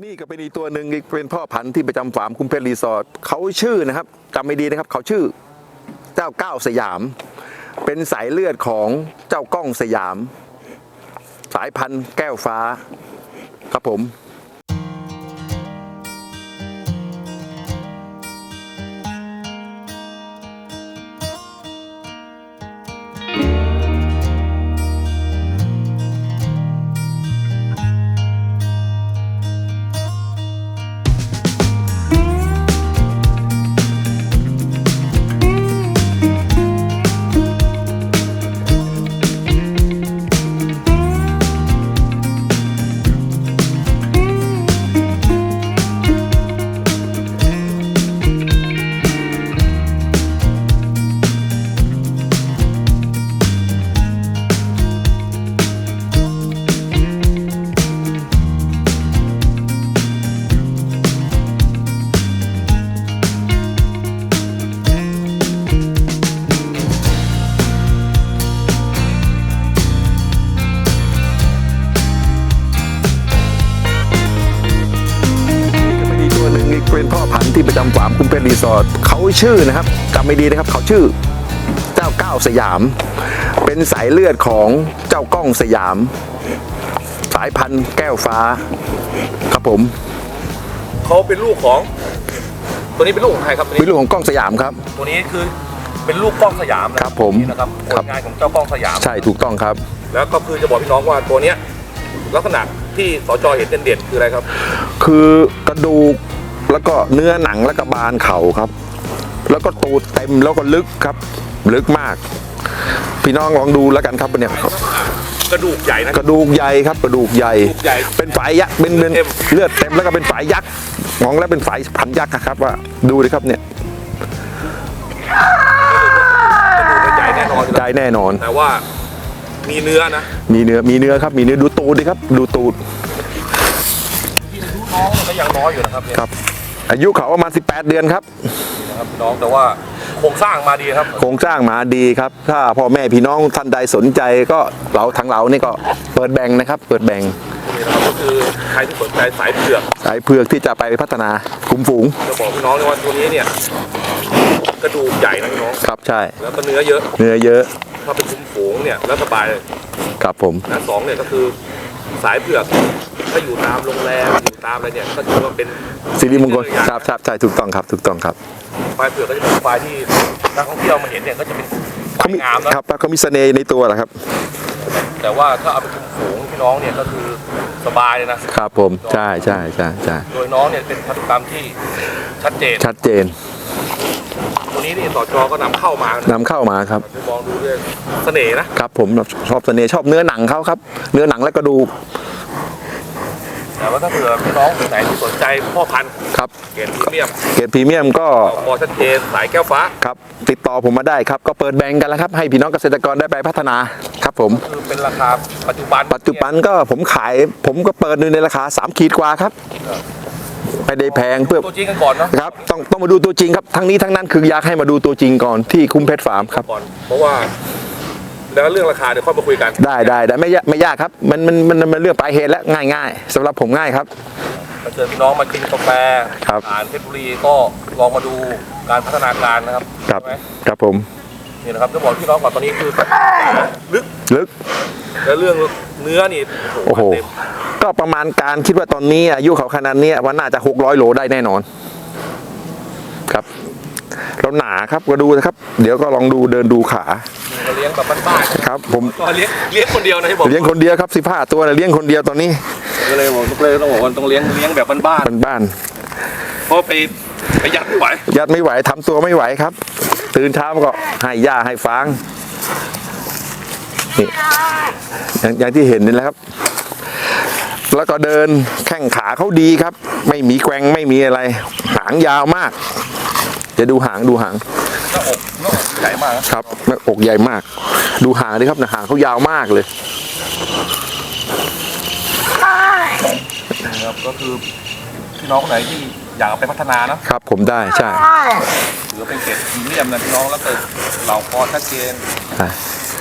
นี่ก็เป็นอีกตัวหนึ่งอีกเป็นพ่อพันธุ์ที่ประจำฟาร์มคุณเพชรรีสอร์ทเขาชื่อนะครับจำไม่ดีนะครับ เขาชื่อเจ้าก้าวสยาม เป็นสายเลือดของเจ้ากล้องสยาม สายพันธุ์แก้วฟ้าครับผม สอร์ทเขาชื่อนะครับจำไม่ดีนะครับ เขาชื่อเจ้าก้าวสยาม เป็นสายเลือดของเจ้ากล้องสยาม สายพันธุ์แก้วฟ้า ครับผมเขาเป็นลูกของ ตัวนี้เป็นลูกของใครครับตัวเป็นนี้ลูกของกล้องสยามครับ ตัวนี้คือเป็นลูกกล้องสยามนะครับผมนี่นะครับผครัลบงานของเจ้ากล้องสยาม ใช่ถูกต้องครับ แล้วก็คือจะบอกพี่น้องว่าตัวเนี้ยลักษณะที่สจเห็นเด่นๆคืออะไรครับ คือกระดูก แล้วก็เนื้อหนังแล้วก็บานเข่าครับ แล้วก็ตูดเต็มแล้วก็ลึกครับ ลึกมาก พี่น้องลองดูแล้วกันครับเนี่ยกระดูกใหญ่นะกระดูกใหญ่ครับกระดูกใหญ่กระดูกใหญ่เป็นฝายยักษ์เป็นเป็นเต็มเลือดเต็มแล้วก็เป็นฝายยักษ์มองแล้วเป็นฝายพันยักษ์อะครับ ว่าดูดิครับเนี่ยกระดูกใหญ่แน่นอนอยู่ใจแล้วแน่นอน แต่ว่ามีเนื้อนะ มีเนื้อมีเนื้อครับ มีเนื้อดูตูดดิครับ ดูตูดที่อายุน้องมันก็ยังน้อยอยู่นะครับเนี่ยครับ อายุเขาประมาณ 18 เดือนครับ นะครับพี่น้องแต่ว่าโครงสร้างมาดีครับ โครงสร้างมาดีครับ ถ้าพ่อแม่พี่น้องท่านใดสนใจก็เราทางเรานี่ก็เปิดแบ่งนะครับ เปิดแบ่งนี่นะครับก็คือใครที่สนใจสายเผือกสายเผือกที่จะไปพัฒนาคุมฝูงจะบอกพี่น้องเลยว่าตัวนี้เนี่ยกระดูกใหญ่นะพี่น้องครับใช่ แล้วก็เนื้อเยอะเนื้อเยอะถ้าเป็นคุ้มฝูงเนี่ยแล้วสบายเลยครับผมนะสองเนี่ยก็คือสายเผือก ถ้าอยู่ตามโรงแรมอยู่ตามอะไรเนี่ยก็ถือว่าเป็นสิริมงคลครับครับใช่ถูกต้องครับถูกต้องครับควายเผือกก็จะเป็นควายที่นักท่องเที่ยวมาเห็นเนี่ยก็จะเป็นควาเขายมีงามนะครับเขามีเสน่ห์ในตัวแหละครับ แต่ว่าถ้าเอาไปคุ้มฝูงพี่น้องเนี่ยก็คือสบายเลยนะครับผมใช่ใช่ใช่ใช่โดยน้องเนี่ยเป็นพันธุกรรมที่ชัดเจนชัดเจนตัวนี้นี่สจก็นำเข้ามานำเข้ามาครับจะมองดูด้วยเสน่ห์นะครับผมชอบเสน่ห์ชอบเนื้อหนังเขาครับ เนื้อหนังและกระดูก แต่ว่าถ้าเผื่อพี่น้องคนไหนที่สนใจพ่อพันธุ์ครับเกรดพรีเมียมเกรดพรีเมียมก็พอชัดเจนสายแก้วฟ้าครับ ติดต่อผมมาได้ครับ ก็เปิดแบ่งกันแล้วครับ ให้พี่น้องเกษตรกรได้ไปพัฒนาครับผมคือเป็นราคาปัจจุบันปัจจุบันก็ผมขายผมก็เปิดในราคา 3 ขีดกว่าครับไม่ได้แพงเพื่อตัวจริงกันก่อนเนาะครับต้องต้องมาดูตัวจริงครับทั้งนี้ทั้งนั้นคืออยากให้มาดูตัวจริงก่อนที่คุ้มเพชรฟาร์มครับก่อนเพราะว่า แล้วเรื่องราคาเดี๋ยวค่อยมาคุยกัน ได้ได้ได้ไม่ยากไม่ยากครับ มันมันมันมันเรื่องปลายเหตุแล้วง่ายง่ายสำหรับผมง่ายครับถ้าเชิญพี่น้องมากินกาแฟครับ อ่านเพชรบุรีก็ลองมาดูการพัฒนาการนะครับครับ ใช่ไหมครับผม นี่นะครับจะบอกพี่น้องก่อนตอนนี้คือลึกลึก แล้วเรื่องเนื้อนี่โอ้โห เต็มก็ประมาณการคิดว่าตอนนี้อายุเขาขนาดเนี้ยว่าน่าจะ 600 โลได้แน่นอน ครับ เราหนาครับก็ดูนะครับ เดี๋ยวก็ลองดูเดินดูขาเราเลี้ยงแบบบ้านๆครับ ผมก็เลี้ยงเลี้ยงคนเดียวนะที่บอกเลี้ยงคนเดียวครับ15ตัวนะเลี้ยงคนเดียวตอนนี้ก็เลยบอกก็เลยต้องบอกว่าต้องเลี้ยงเลี้ยงแบบบ้านเป็นบ้านๆเพราะไปไปยัดไม่ไหวยัดไม่ไหวทำตัวไม่ไหวครับ ตื่นเช้ามาก็ให้หญ้าให้ฟางนี่อย่างอย่างที่เห็นนี่แหละครับ แล้วก็เดินแข้งขาเขาดีครับ ไม่มีแกว่งไม่มีอะไร หางยาวมาก จะดูหางดูหางหน้าอกหน้าอกใหญ่มากนะครับหน้าอกใหญ่มาก ดูหางดิครับนะหางเขายาวมากเลยนะครับก็คือพี่น้องคนไหนที่อยากเอาไปพัฒนานะครับผมได้ใช่ถือว่าเป็นเกรดพรีเมียมนะพี่น้องแล้วเกิดเหล่าคอชัดเจนอะ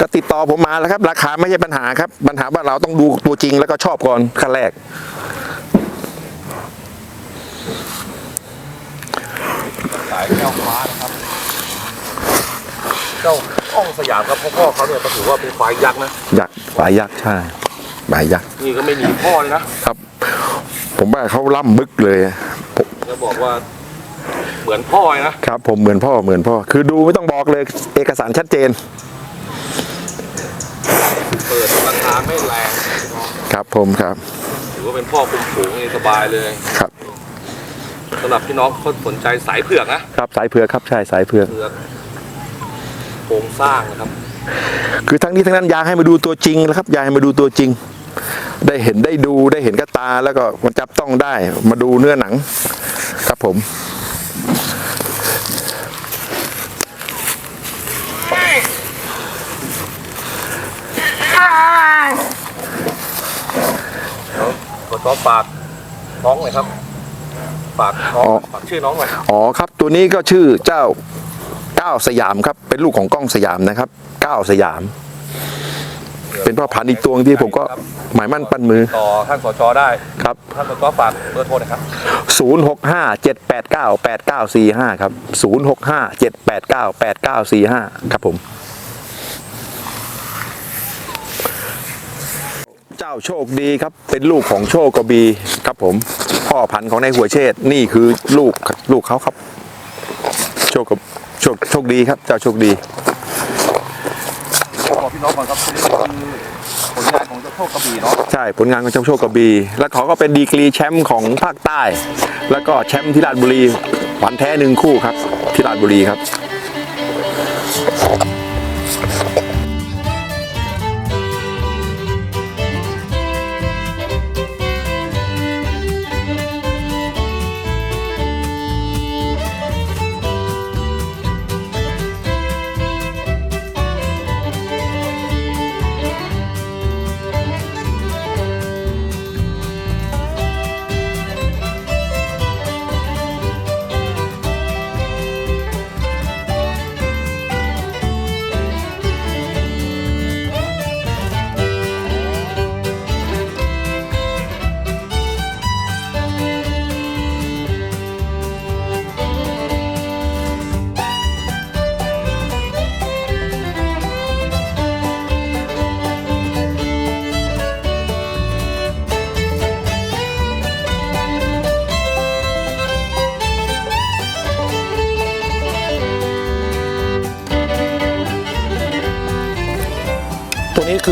ก็ติดต่อผมมาแล้วครับ ราคาไม่ใช่ปัญหาครับ ปัญหาว่าเราต้องดูตัวจริงแล้วก็ชอบก่อนขั้นแรก สายแก้วฟ้านะครับ เจ้าอ้องสยามครับพ่อพ่อเขาเนี่ยก็ถือว่าเป็นควายยักษ์นะ ยักษ์ฝายยักษ์ใช่ฝายยักษ์นี่ก็ไม่หนีพ่อเลยนะครับ ผมว่าเขาล่ำบึกเลยผมจะบอกว่าเหมือนพ่อเลยนะครับ ผมเหมือนพ่อเหมือนพ่อ คือดูไม่ต้องบอกเลยเอกสารชัดเจนเปิดราคาไม่แรง ครับผมครับ ถือว่าเป็นพ่อคุมฝูงนี่สบายเลย ครับ สำหรับพี่น้องคนสนใจสายเผือกนะครับสายเผือกครับใช่สายเผือกเผือกโครงสร้างนะครับ คือทั้งนี้ทั้งนั้นอยากให้มาดูตัวจริงนะครับอยากให้มาดูตัวจริง ได้เห็นได้ดูได้เห็นกับตาแล้วก็มันจับต้องได้มาดูเนื้อหนัง ครับผมขอต้อนฝากน้องหน่อยครับ ฝากน้องอ๋อฝากชื่อน้องหน่อยอ๋อครับ ตัวนี้ก็ชื่อเจ้าก้าวสยามครับ เป็นลูกของกล้องสยามนะครับก้าวสยาม เป็นพ่อพันธุ์อีกตัวที่ผมก็หมายมั่นปั้นมือต่อท่านสจได้ครับท่านสจฝากเบอร์โทรหนะครับ0657898945ครับ0657898945ครับผม เจ้าโชคดีครับ เป็นลูกของโชคกระบีครับผม พ่อพันธุ์ของนายหัวเชษฐ์นี่คือลูกลูกเขาครับ โชคกับโชคโชคดีครับ เจ้าโชคดีบอกพี่น้องก่อนครับนี่คือผลงานของเจ้าโชคกระบี่เนาะใช่ ผลงานของเจ้าโชคกระบี แล้วเขาก็เป็นดีกรีแชมป์ของภาคใต้ แล้วก็แชมป์ที่ราชบุรีหวันแท้หนึ่งคู่ครับ ที่ราชบุรีครับ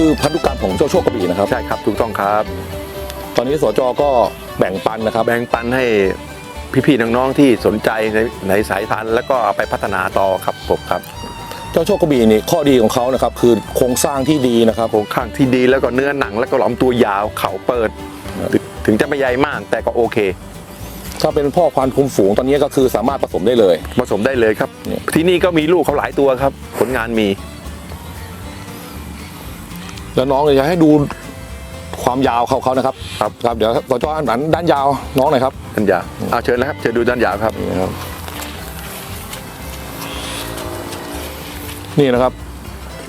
คือพันธุกรรมของเจ้าโชคกระบี่นะครับ ใช่ครับถูกต้องครับ ตอนนี้สจก็แบ่งปันนะครับ แบ่งปันให้พี่ๆน้องๆที่สนใจในในสายพันธุ์แล้วก็เอาไปพัฒนาต่อครับผมครับ เจ้าโชคกระบี่นี่ข้อดีของเขานะครับ คือโครงสร้างที่ดีนะครับ โครงข้างที่ดีแล้วก็เนื้อหนังแล้วก็หลอมตัวยาวเข่าเปิด ถึงถึงจะไม่ใหญ่มากแต่ก็โอเค ถ้าเป็นพ่อพันธุ์คุมฝูงตอนนี้ก็คือสามารถผสมได้เลย ผสมได้เลยครับเนี่ยที่นี่ก็มีลูกเขาหลายตัวครับ ผลงานมี แล้วน้องจะให้ดูความยาวเขาเขานะครับครับครับเดี๋ยวสจอันด้านยาวน้องหน่อยครับด้านยาวเอาเชิญนะครับเชิญดูด้านยาวครับนี่นะครับ นี่นะครับ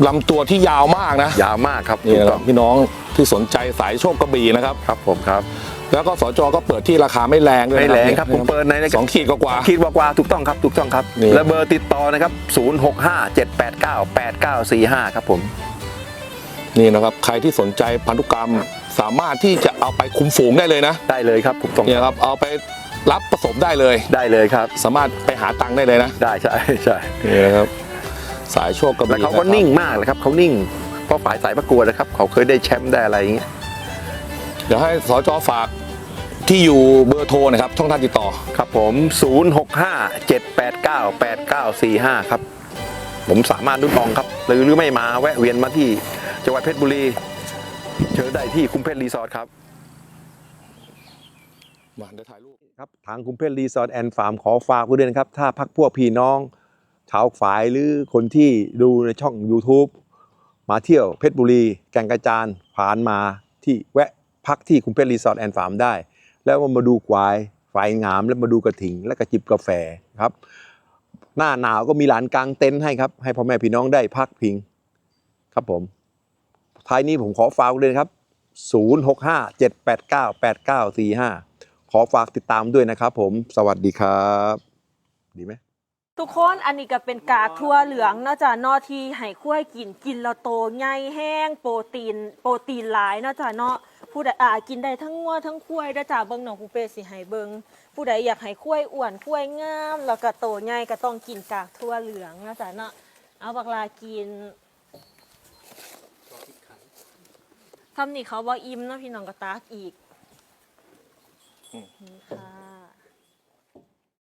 ลำตัวที่ยาวมากนะ ยาวมากครับนี่ถูกนะคต้รัอบงพี่น้องที่สนใจสายโชคกระบี่นะครับครับผมครับ แล้วก็สจก็เปิดที่ราคาไม่แรงด้วยไม่นะแรงครับผมเปิดในสองขีดกว่าๆขีดกว่าๆถูกต้องครับถูกต้องครับนี่และเบอร์ติดต่อนะครับ 0657898945 ครับผม นี่นะครับใครที่สนใจพันธุกรรมสามารถที่จะเอาไปคุมฝูงได้เลยนะได้เลยครับถูกต้องเนี่ยครับเอาไปรับผสมได้เลย ได้เลยครับ สามารถไปหาตังค์ได้เลยนะ ได้ใช่ใช่นี่นะครับ สายโชคกระแล้วบี่เขาก็ะครับนิ่งมากเลยครับเขานิ่งเพราะฝ่ายสายประกวดนะครับ เขาเคยได้แชมป์ได้อะไรอย่างเงี้ยเดี๋ยวให้สจฝากที่อยู่เบอร์โทรนะครับ ช่องทางติดต่อครับผม 0657898945 ครับ ผมสามารถรุ่นอองครับหรือหรือไม่มาแวะเวียนมาที่ จังหวัดเพชรบุรี เชิญได้ที่คุ้มเพชรรีสอร์ทครับมาเดี๋ยวถ่ายรูปครับทางคุ้มเพชรรีสอร์ทแอนด์ฟาร์มขอฝากไว้ด้วยนะครับ ถ้าพักพวกพี่น้องชาวฝ่ายหรือคนที่ดูในช่อง YouTube มาเที่ยวเพชรบุรี แก่งกระจานผ่านมาที่แวะพักที่คุ้มเพชรรีสอร์ทแอนด์ฟาร์มได้ แล้วมาดูควายฝ่ายงาม แล้วมาดูกระถิ่งและก็จิบกาแฟครับ หน้าหนาวก็มีหลานกลางเต็นท์ให้ครับ ให้พ่อแม่พี่น้องได้พักพิงครับผม ท้ายนี้ผมขอฝากไว้เลยครับ 0657898945 ขอฝากติดตามด้วยนะครับผมสวัสดีครับ ดีไหมทุกคนอันนี้ก็เป็นกากทั่วเหลืองเนาะจ้ะเนอที่ให้คุ้ยกินกินแล้วโตใหญ่แห้งโปรตีน โปรตีนหลายเนาะจ้ะเนาะผู้ใดอ่ากินได้ทั้งงัวทั้งคุ้ยเด้อจ้ะเบิ่งหนองคูเปสิให้เบิ่งผู้ใดอยากให้คุ้ยอ้วนคุ้ยงาม แล้วก็โตใหญ่ก็ต้องกินกากทั่วเหลืองเนาะจ้ะเนาะเอาบักลากิน ทำนี่เขาบ่อิ่มเนาะพี่น้องก็ตากอีกนี่ค่ะ